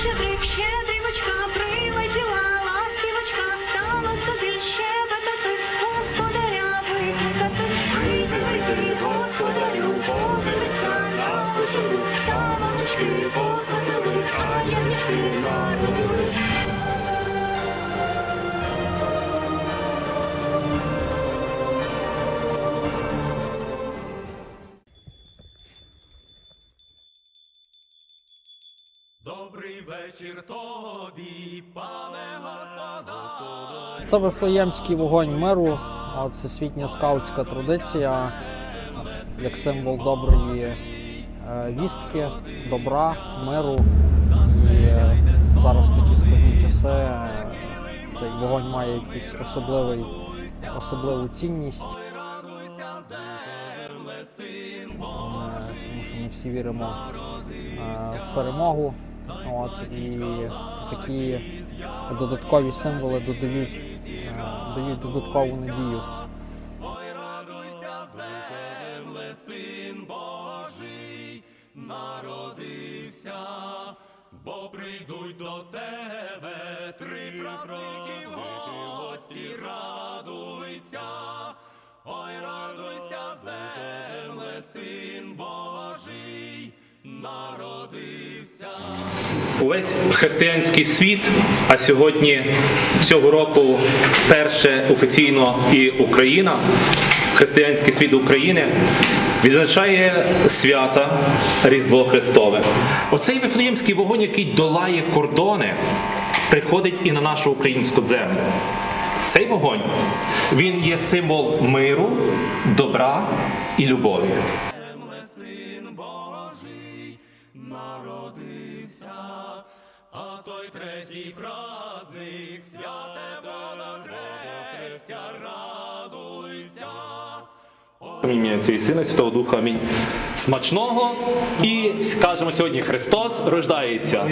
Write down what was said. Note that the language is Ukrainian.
щедрик, щедрівочка, прилетіла, ластівочка, стала собі щебетати, господаря викликати, Прийди, господарю, подивися на кошару, та а янички народились. Добрий вечір тобі, пане Господа. Це Вифлеємський вогонь миру, а всесвітня скаутська традиція, як символ доброї е, вістки, добра, миру. І е, зараз такі складні часи е, цей вогонь має якийсь особливий, особливу цінність. Тому що ми всі віримо в перемогу. От, і такі додаткові символи додають, е, дають додаткову надію. Земле, син Божий народився, бо прийдуть до тебе три праздники Увесь християнський світ, а сьогодні цього року вперше офіційно і Україна, християнський світ України відзначає свята Різдво Христове. Оцей вифлеємський вогонь, який долає кордони, приходить і на нашу українську землю. Цей вогонь він є символ миру, добра і любові. Третій праздник святе Богохрестя, радуйся. Амінь Отця і Сина, і Святого Духа. Амінь. Смачного і скажемо сьогодні Христос рождається.